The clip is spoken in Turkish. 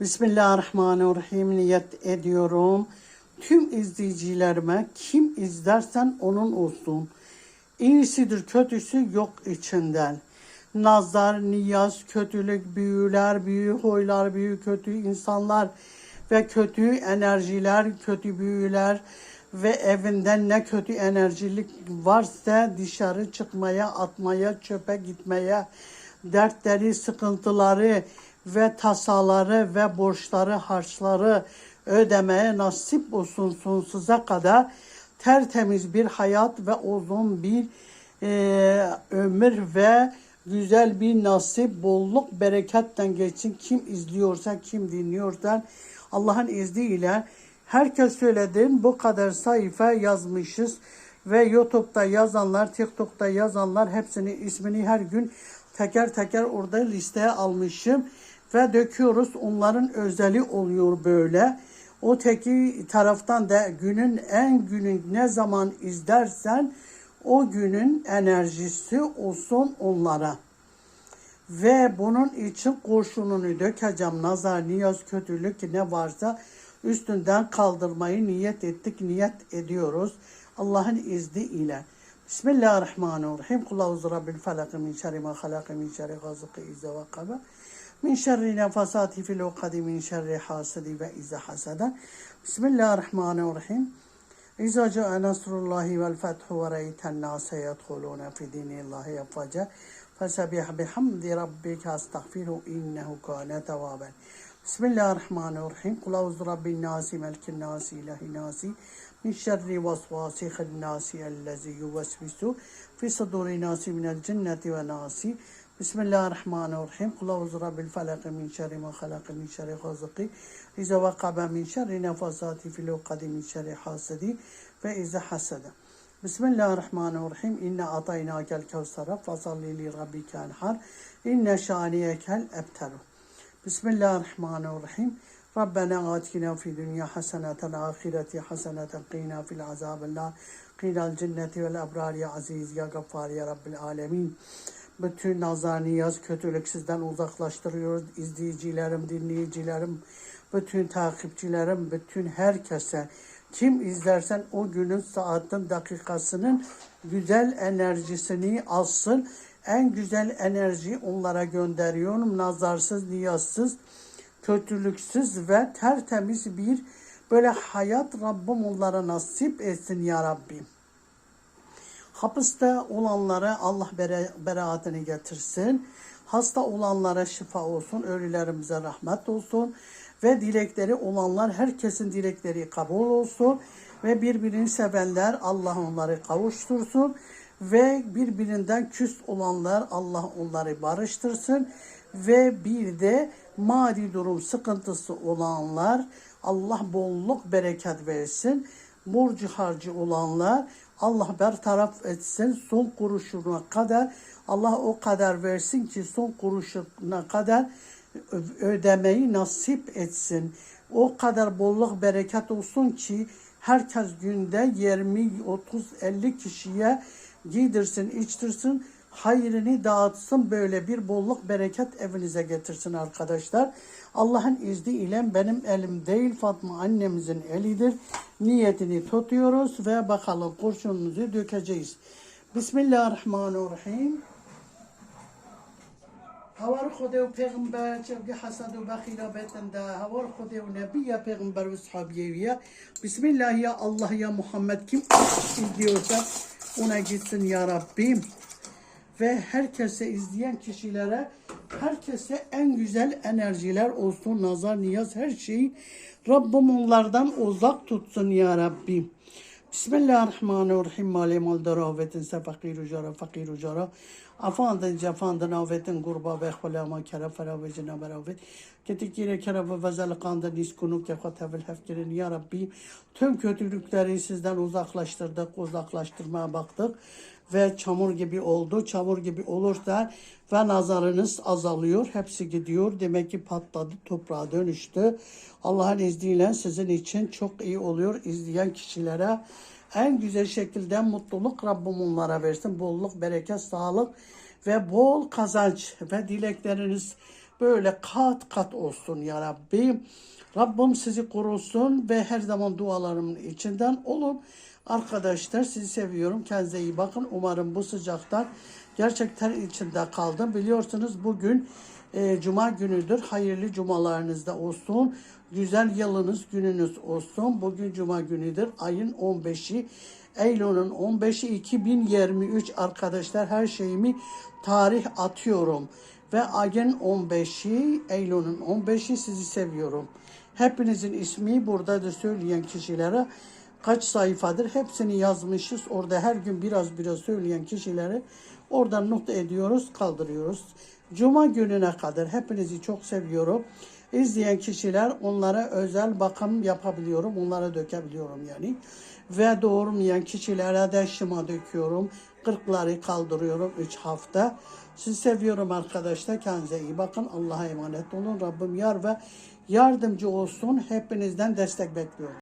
Bismillahirrahmanirrahim niyet ediyorum. Tüm izleyicilerime kim izlersen onun olsun. İyisidir kötüsü yok içinden. Nazar, niyaz, kötülük, büyüler, büyü huylar, büyü kötü insanlar ve kötü enerjiler, kötü büyüler ve evinden ne kötü enerjilik varsa dışarı çıkmaya, atmaya, çöpe gitmeye, dertleri, sıkıntıları ve tasaları ve borçları, harçları ödemeye nasip olsun sonsuza kadar tertemiz bir hayat ve uzun bir e, ömür ve güzel bir nasip, bolluk, bereketten geçsin. Kim izliyorsa, kim dinliyorsa Allah'ın izniyle herkes söylediğim bu kadar sayfa yazmışız ve YouTube'da yazanlar, TikTok'ta yazanlar hepsini ismini her gün teker teker orada listeye almışım ve döküyoruz. Onların özeli oluyor böyle. O teki taraftan da günün en günün ne zaman izlersen o günün enerjisi olsun onlara. Ve bunun için kurşununu dökeceğim. Nazar, niyaz, kötülük ne varsa üstünden kaldırmayı niyet ettik, niyet ediyoruz. Allah'ın izniyle. Bismillahirrahmanirrahim. Kul auzu rabbil felak min şerri ma halak min şerri gazıkı من شر نفسات في الوقد من شر حاسد وإذا حسد. بسم الله الرحمن الرحيم. إذا جاء نصر الله والفتح ورأيت الناس يدخلون في دين الله أفواجا فسبح بحمد ربك أستغفره إنه كان توابا. بسم الله الرحمن الرحيم. قل أعوذ برب الناس ملك الناس إله الناس من شر وسواس الناس الذي يوسوس في صدور الناس من الجنة والناس بسم الله الرحمن الرحيم. الله أزرى بالفلق من شر ما خلق من شر غازق إذا وقب من شر نفاسات في الوقد من شر حاسد فإذا حسد. بسم الله الرحمن الرحيم. إنا أعطيناك الكوثر فصل لربك انحر إن شانئك الأبتر. بسم الله الرحمن الرحيم. ربنا آتنا في الدنيا حسنة الآخرة حسنة قينا في العذاب الله قينا الجنة والأبرار. يا عزيز يا غفار يا رب العالمين. Bütün nazar, niyaz, kötülük sizden uzaklaştırıyoruz. İzleyicilerim, dinleyicilerim, bütün takipçilerim, bütün herkese. Kim izlersen o günün saatin, dakikasının güzel enerjisini alsın. En güzel enerjiyi onlara gönderiyorum. Nazarsız, niyazsız, kötülüksüz ve tertemiz bir böyle hayat Rabbim onlara nasip etsin ya Rabbim. Hapiste olanlara Allah bere, beraatini getirsin. Hasta olanlara şifa olsun. Ölülerimize rahmet olsun. Ve dilekleri olanlar herkesin dilekleri kabul olsun. Ve birbirini sevenler Allah onları kavuştursun. Ve birbirinden küs olanlar Allah onları barıştırsın. Ve bir de mali durum sıkıntısı olanlar Allah bolluk bereket versin. Borcu harcı olanlar Allah bertaraf etsin son kuruşuna kadar Allah o kadar versin ki son kuruşuna kadar ödemeyi nasip etsin. O kadar bolluk bereket olsun ki herkes günde 20, 30, 50 kişiye giydirsin, içtirsin, hayrını dağıtsın, böyle bir bolluk bereket evinize getirsin arkadaşlar. Allah'ın izniyle benim elim değil Fatma annemizin elidir. Niyetini tutuyoruz ve bakalım kurşunumuzu dökeceğiz. Bismillahirrahmanirrahim. Xudev peygamber çevgi hasad ve bakhila betende havar Xudev nebiye peygamber ve sahabiye Bismillah ya Allah ya Muhammed kim izliyorsa ona gitsin ya Rabbim ve herkese izleyen kişilere herkese en güzel enerjiler olsun nazar niyaz her şeyi Rabbim onlardan uzak tutsun ya Rabbim. Bismillahirrahmanirrahim. Mali mal daravetin se fakiru jara fakiru jara. Afandın cefandın avetin kurba ve khulama kere fera ve cina beravet. Ketikire kere ve vezel kanda niskunu ke khatavil hefkirin ya Rabbi. Tüm kötülükleri sizden uzaklaştırdık, uzaklaştırmaya baktık ve çamur gibi oldu. Çamur gibi olursa ve nazarınız azalıyor. Hepsi gidiyor. Demek ki patladı, toprağa dönüştü. Allah'ın izniyle sizin için çok iyi oluyor. izleyen kişilere en güzel şekilde mutluluk Rabbim onlara versin. Bolluk, bereket, sağlık ve bol kazanç ve dilekleriniz böyle kat kat olsun ya Rabbi. Rabbim sizi korusun ve her zaman dualarımın içinden olun. Arkadaşlar sizi seviyorum. Kendinize iyi bakın. Umarım bu sıcaktan gerçekten içinde kaldım. Biliyorsunuz bugün e, cuma günüdür. Hayırlı cumalarınızda olsun. Güzel yılınız gününüz olsun. Bugün cuma günüdür. Ayın 15'i. Eylül'ün 15'i 2023 arkadaşlar her şeyimi tarih atıyorum. Ve ayın 15'i Eylül'ün 15'i sizi seviyorum. Hepinizin ismi burada da söyleyen kişilere kaç sayfadır hepsini yazmışız. Orada her gün biraz biraz söyleyen kişileri oradan not ediyoruz, kaldırıyoruz. Cuma gününe kadar hepinizi çok seviyorum. İzleyen kişiler onlara özel bakım yapabiliyorum. Onlara dökebiliyorum yani. Ve doğurmayan kişilere de şıma döküyorum. Kırkları kaldırıyorum 3 hafta. Sizi seviyorum arkadaşlar. Kendinize iyi bakın. Allah'a emanet olun. Rabbim yar ve yardımcı olsun. Hepinizden destek bekliyorum.